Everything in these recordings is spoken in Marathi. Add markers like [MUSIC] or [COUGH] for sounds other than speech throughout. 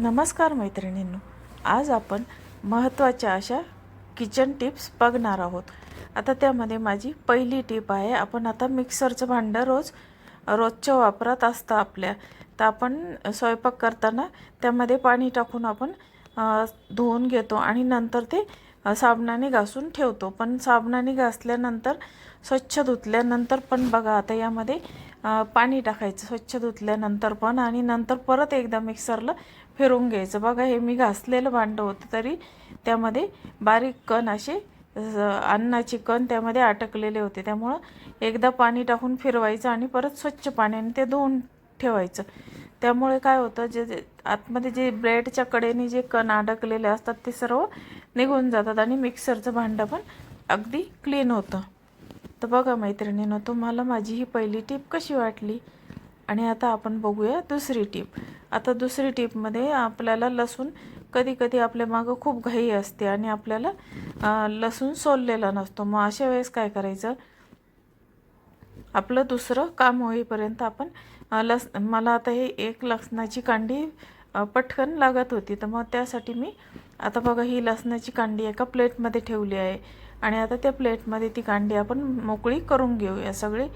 नमस्कार मैत्रिणींनो आज आपण महत्त्वाच्या अशा किचन टिप्स बघणार आहोत. आता त्यामध्ये माझी पहिली टिप आहे आपण आता मिक्सरचं भांडं रोज रोजच्या वापरात असतं आपल्या. तर आपण स्वयंपाक करताना त्यामध्ये पाणी टाकून आपण धुवून घेतो आणि नंतर ते साबणाने घासून ठेवतो. पण साबणाने घासल्यानंतर स्वच्छ धुतल्यानंतर पण बघा आता यामध्ये पाणी टाकायचं स्वच्छ धुतल्यानंतर पण आणि नंतर परत एकदा मिक्सरला फिरवून घ्यायचं. बघा हे मी घासलेलं भांडं होतं तरी त्यामध्ये बारीक कण असे अन्नाचे कण त्यामध्ये अटकलेले होते. त्यामुळं एकदा पाणी टाकून फिरवायचं आणि परत स्वच्छ पाण्याने ते धुवून ठेवायचं. त्यामुळे काय होतं जे जे आतमध्ये जे ब्रेडच्या कडेने जे कण अडकलेले असतात ते सर्व निघून जातात आणि मिक्सरचं भांडं पण अगदी क्लीन होतं. तर बघा मैत्रिणीनं तुम्हाला माझी ही पहिली टीप कशी वाटली? आणि आता आपण बघूया दुसरी टीप. आता दुसरी टिपमध्ये आपल्याला लसूण कधी कधी आपल्या मागं खूप घाई असते आणि आपल्याला लसूण सोललेला नसतो. मग अशा वेळेस काय करायचं? आपलं दुसरं काम होईपर्यंत आपण लस मला आता हे एक लसणाची कांडी पटकन लागत होती. तर मग त्यासाठी मी आता बघा ही लसणाची कांडी एका प्लेटमध्ये ठेवली आहे. आणि आता त्या प्लेटमध्ये ती कांडी आपण मोकळी करून घेऊया. सगळे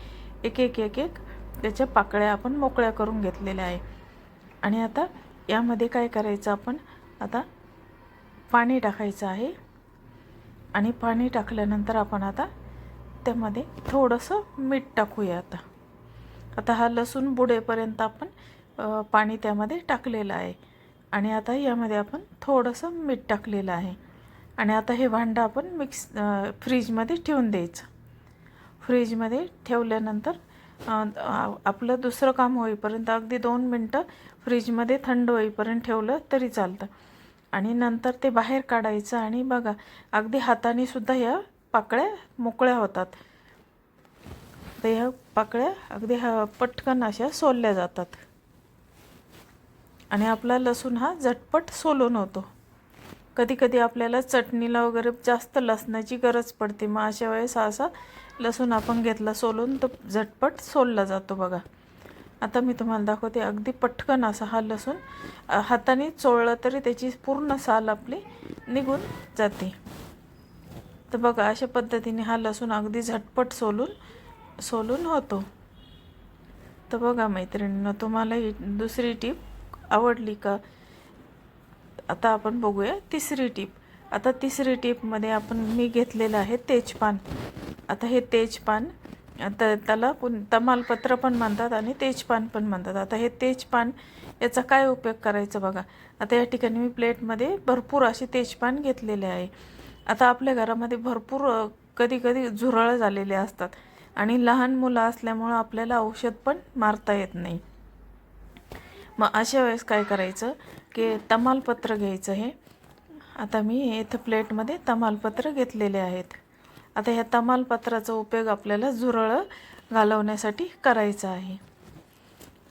एक एक एक एक त्याच्या पाकळ्या आपण मोकळ्या करून घेतलेल्या आहे. आणि आता यामध्ये काय करायचं आपण? आता पाणी टाकायचं आहे. आणि पाणी टाकल्यानंतर आपण आता त्यामध्ये थोडंसं मीठ टाकूया आता. आता हा लसूण बुडेपर्यंत आपण पाणी त्यामध्ये टाकलेलं आहे. आणि आता यामध्ये आपण थोडंसं मीठ टाकलेलं आहे. आणि आता हे भांडं आपण मिक्स फ्रीजमध्ये ठेवून द्यायचं. फ्रीजमध्ये ठेवल्यानंतर आपलं दुसरं काम होईपर्यंत अगदी दोन मिनटं फ्रीजमध्ये थंड होईपर्यंत ठेवलं तरी चालतं. आणि नंतर ते बाहेर काढायचं आणि बघा अगदी हाताने सुद्धा ह्या पाकळ्या मोकळ्या होतात. तर ह्या पाकळ्या अगदी ह पटकन अशा सोलल्या जातात. आणि आपला लसूण हा झटपट सोलून होतो. कधी कधी आपल्याला चटणीला वगैरे जास्त लसणाची गरज पडते. मग अशा वेळेस असा लसूण आपण घेतला सोलून तो झटपट सोलला जातो बघा. आता मी तुम्हाला दाखवते अगदी पटकन असा हा लसूण हाताने चोळलं तरी त्याची पूर्ण साल आपली निघून जाते. तर बघा अशा पद्धतीने हा लसूण अगदी झटपट सोलून सोलून होतो. तर बघा मैत्रिणींनो तुम्हाला ही दुसरी टीप आवडली का? आता आपण बघूया तिसरी टीप. आता तिसरी टीपमध्ये आपण मी घेतलेलं आहे तेजपान. आता हे तेजपान आता त्याला पुन तमालपत्र पण म्हणतात आणि तेजपान पण म्हणतात. आता हे तेजपान याचा काय उपयोग करायचा बघा. आता या ठिकाणी मी प्लेटमध्ये भरपूर असे तेजपान घेतलेले आहे. आता आपल्या घरामध्ये भरपूर कधी कधी झुरळ झालेले असतात आणि लहान मुलं असल्यामुळं आपल्याला औषध पण मारता येत नाही. मग अशा वेळेस काय करायचं? के तमालपत्र घ्यायचं हे. आता मी इथं प्लेटमध्ये तमालपत्र घेतलेले आहेत. आता ह्या तमालपत्राचा उपयोग आपल्याला झुरळं घालवण्यासाठी करायचा आहे.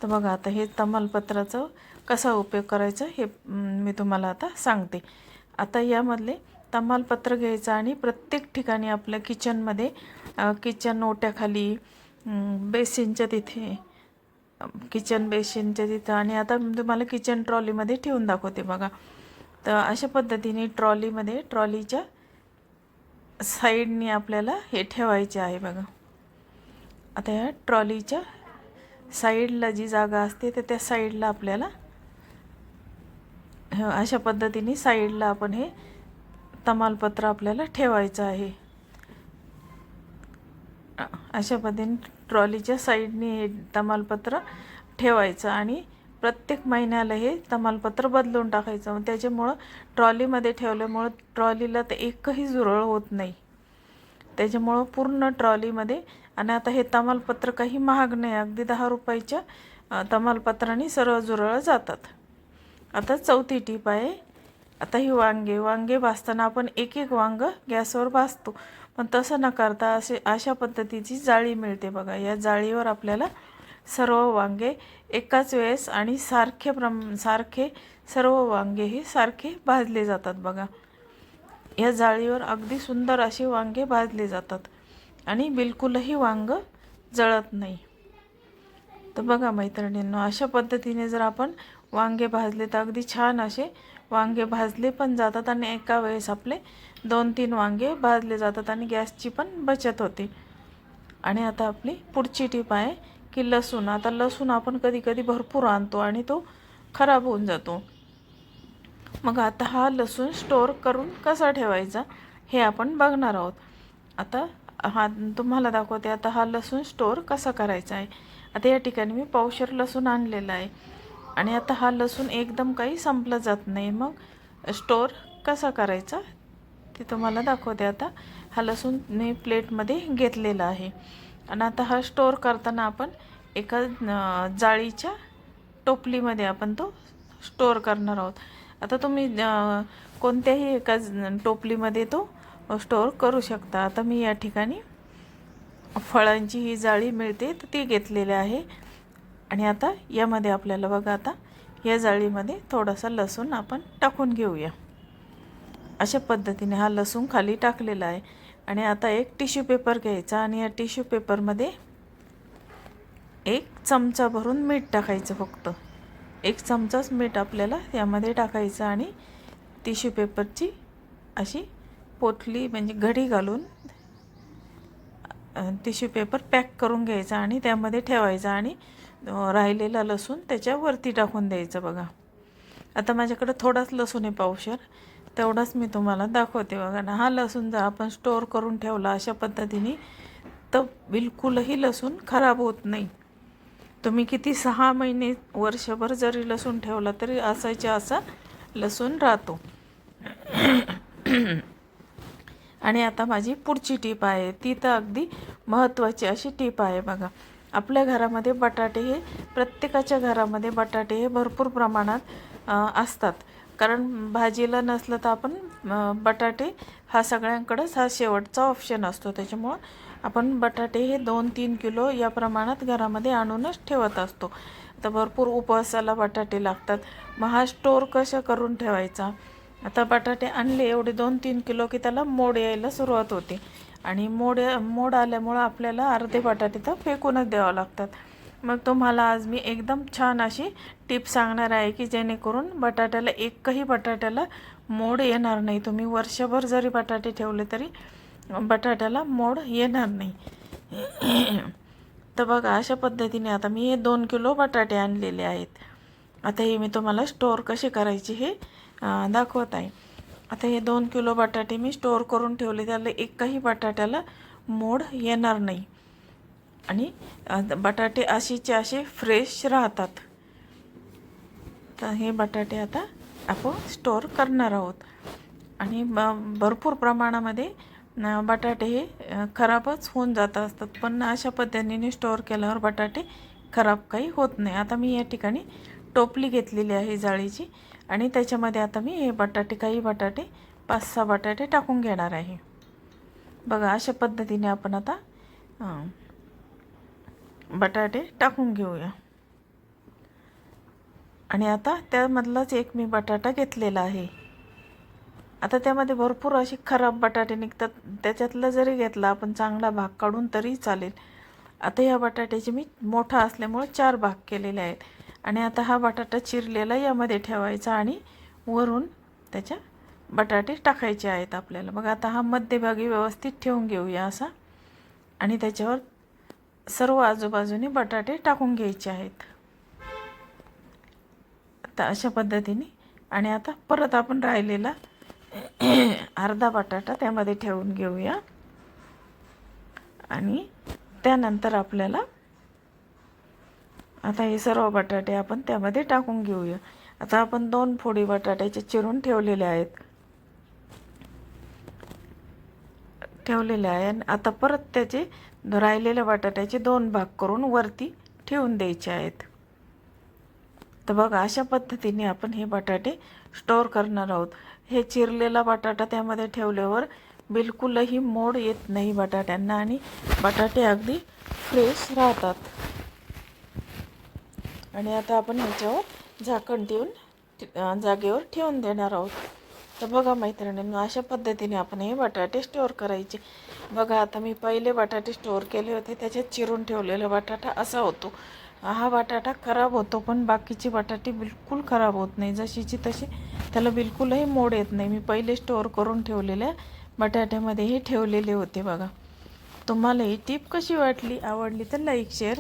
तर बघा आता हे तमालपत्राचं कसा उपयोग करायचा हे मी तुम्हाला आता सांगते. आता यामधले तमालपत्र घ्यायचं आणि प्रत्येक ठिकाणी आपल्या किचनमध्ये किचन ओट्याखाली बेसिनच्या तिथे किचन बेसिनच्या तिथं आणि आता तुम्हाला किचन ट्रॉलीमध्ये ठेवून दाखवते बघा. तर अशा पद्धतीने ट्रॉलीमध्ये ट्रॉलीच्या साईडनी आपल्याला हे ठेवायचे आहे बघा. आता ह्या ट्रॉलीच्या साईडला जी जागा असते तर त्या साईडला आपल्याला अशा पद्धतीने साईडला आपण हे तमालपत्र आपल्याला ठेवायचं आहे. अशा पद्धतीने ट्रॉलीच्या साईडने हे तमालपत्र ठेवायचं आणि प्रत्येक महिन्याला हे तमालपत्र बदलून टाकायचं. त्याच्यामुळं ट्रॉलीमध्ये ठेवल्यामुळं ट्रॉलीला तर एकही झुरळ होत नाही. त्याच्यामुळं पूर्ण ट्रॉलीमध्ये आणि आता हे तमालपत्र काही महाग नाही अगदी दहा रुपयाच्या तमालपत्राने सर्व झुरळं जातात. आता चौथी टीप आहे आता ही वांगे वांगे भाजताना आपण एक एक वांग गॅसवर भाजतो. पण तसं न करता असे अशा पद्धतीची जाळी मिळते बघा. या जाळीवर आपल्याला सर्व वांगे एकाच वेळेस आणि सारखे प्रम सारखे सर्व वांगे हे सारखे भाजले जातात बघा. या जाळीवर अगदी सुंदर असे वांगे भाजले जातात आणि बिलकुलही वांग जळत नाही. तर बघा मैत्रिणींनो अशा पद्धतीने जर आपण वांगे भाजले तर अगदी छान असे वांगे भाजले पण जातात आणि एका वेळेस आपले दोन तीन वांगे भाजले जातात आणि गॅसची पण बचत होते. आणि आता आपली पुढची टीप आहे की लसूण. आता लसूण आपण कधी कधी भरपूर आणतो आणि तो खराब होऊन जातो. मग आता हा लसूण स्टोअर करून कसा ठेवायचा हे आपण बघणार आहोत. आता हा तुम्हाला दाखवते. आता हा लसूण स्टोअर कसा करायचा आहे. आता या ठिकाणी मी पावशर लसूण आणलेला आहे. आणि आता हा लसूण एकदम काही संपला जात नाही. मग स्टोअर कसा करायचा ते तुम्हाला दाखवते आता. हा लसूण मी प्लेटमध्ये घेतलेला आहे. आणि आता हा स्टोअर करताना आपण एका जाळीच्या टोपलीमध्ये आपण तो स्टोअर करणार आहोत. आता तुम्ही कोणत्याही एका ज- टोपलीमध्ये तो स्टोअर करू शकता. आता मी या ठिकाणी फळांची ही जाळी मिळते तर ती घेतलेली आहे. आणि आता यामध्ये आपल्याला बघा आता या जाळीमध्ये थोडासा लसूण आपण टाकून घेऊया. अशा पद्धतीने हा लसूण खाली टाकलेला आहे. आणि आता एक टिश्यू पेपर घ्यायचा आणि या टिश्यू पेपरमध्ये एक चमचा भरून मीठ टाकायचं फक्त. एक चमचाच मीठ आपल्याला यामध्ये टाकायचं आणि टिश्यू पेपरची अशी पोटली म्हणजे घडी घालून टिश्यू पेपर पॅक करून घ्यायचा आणि त्यामध्ये ठेवायचा आणि राहिलेला लसूण त्याच्यावरती टाकून द्यायचं बघा. आता माझ्याकडे थोडाच लसूण आहे पावशर. तेवढाच मी तुम्हाला दाखवते बघा ना. हा लसूण जर आपण स्टोअर करून ठेवला अशा पद्धतीने तर बिलकुलही लसूण खराब होत नाही. तुम्ही किती सहा महिने वर्षभर जरी लसूण ठेवला तरी असायच्या असा लसूण राहतो. आणि आता माझी पुढची टीप आहे. ती तर अगदी महत्त्वाची अशी टीप आहे बघा. आपल्या घरामध्ये बटाटे हे प्रत्येकाच्या घरामध्ये बटाटे हे भरपूर प्रमाणात असतात. कारण भाजीला नसलं तर आपण बटाटे हा सगळ्यांकडंच हा शेवटचा ऑप्शन असतो. त्याच्यामुळं आपण बटाटे हे दोन तीन किलो या प्रमाणात घरामध्ये आणूनच ठेवत असतो. तर भरपूर उपवासाला बटाटे लागतात. मग हा स्टोअर कशा करून ठेवायचा? आता बटाटे आणले एवढे दोन तीन किलो की त्याला मोड यायला सुरुवात होते. आणि मोड मोड आल्यामुळं आपल्याला अर्धे बटाटे तर फेकूनच द्यावं लागतात. मग तुम्हाला आज मी एकदम छान अशी टिप सांगणार आहे की जेणेकरून बटाट्याला एकही बटाट्याला मोड येणार नाही. तुम्ही वर्षभर जरी बटाटे ठेवले तरी बटाट्याला मोड येणार नाही. तर बघा अशा पद्धतीने आता मी हे दोन किलो बटाटे आणलेले आहेत. आता हे मी तुम्हाला स्टोअर कसे करायचे हे दाखवत आहे. आता हे दोन किलो बटाटे मी स्टोअर करून ठेवले. त्याला एकही बटाट्याला मोड येणार नाही. आणि बटाटे अशीचे असे फ्रेश राहतात. तर हे बटाटे आता आपण स्टोअर करणार आहोत. आणि ब भरपूर प्रमाणामध्ये बटाटे हे खराबच होऊन जात असतात. पण अशा पद्धतीने स्टोअर केल्यावर बटाटे खराब काही होत नाही. आता मी या ठिकाणी टोपली घेतलेली आहे जाळीची. आणि त्याच्यामध्ये आता मी हे बटाटे काही बटाटे पाच सहा बटाटे टाकून घेणार आहे. बघा अशा पद्धतीने आपण आता बटाटे टाकून घेऊया. आणि आता त्यामधलाच एक मी बटाटा घेतलेला आहे. आता त्यामध्ये भरपूर असे खराब बटाटे निघतात. त्याच्यातलं जरी घेतला आपण चांगला भाग काढून तरी चालेल. आता या बटाट्याचे मी मोठा असल्यामुळे चार भाग केलेले आहेत. आणि आता हा बटाटा चिरलेला यामध्ये ठेवायचा आणि वरून त्याच्या बटाटे टाकायचे आहेत आपल्याला. बघा आता हा मध्यभागी व्यवस्थित ठेवून घेऊया असा. आणि त्याच्यावर सर्व आजूबाजूने बटाटे टाकून घ्यायचे आहेत. आता अशा पद्धतीने. आणि आता परत आपण राहिलेला [CLEARS THROAT] अर्धा बटाटा त्यामध्ये ठेवून घेऊया. आणि त्यानंतर आपल्याला आता हे सर्व बटाटे आपण त्यामध्ये टाकून घेऊया. आता आपण दोन फोडी बटाट्याचे चिरून ठेवलेले आहेत. ठेवलेले आहे आणि आता परत त्याचे राहिलेल्या बटाट्याचे दोन भाग करून वरती ठेवून द्यायचे आहेत. तर बघा अशा पद्धतीने आपण हे बटाटे स्टोअर करणार आहोत. हे चिरलेला बटाटा त्यामध्ये ठेवल्यावर बिलकुलही मोड येत नाही बटाट्यांना आणि बटाटे अगदी फ्रेश राहतात. आणि आता आपण ह्याच्यावर झाकण देऊन जागेवर ठेवून देणार आहोत. तर बघा मैत्रिणींनो अशा पद्धतीने आपण हे बटाटे स्टोअर करायचे. बघा आता मी पहिले बटाटे स्टोअर केले होते त्याच्यात चिरून ठेवलेला बटाटा असा होतो. हा बटाटा खराब होतो पण बाकीचे बटाटे बिलकुल खराब होत नाही. जशीची तशी त्याला बिलकुलही मोड येत नाही. मी पहिले स्टोअर करून ठेवलेल्या बटाट्यामध्ये हे ठेवलेले होते बघा. तुम्हाला ही टीप कशी वाटली आवडली तर लाईक शेअर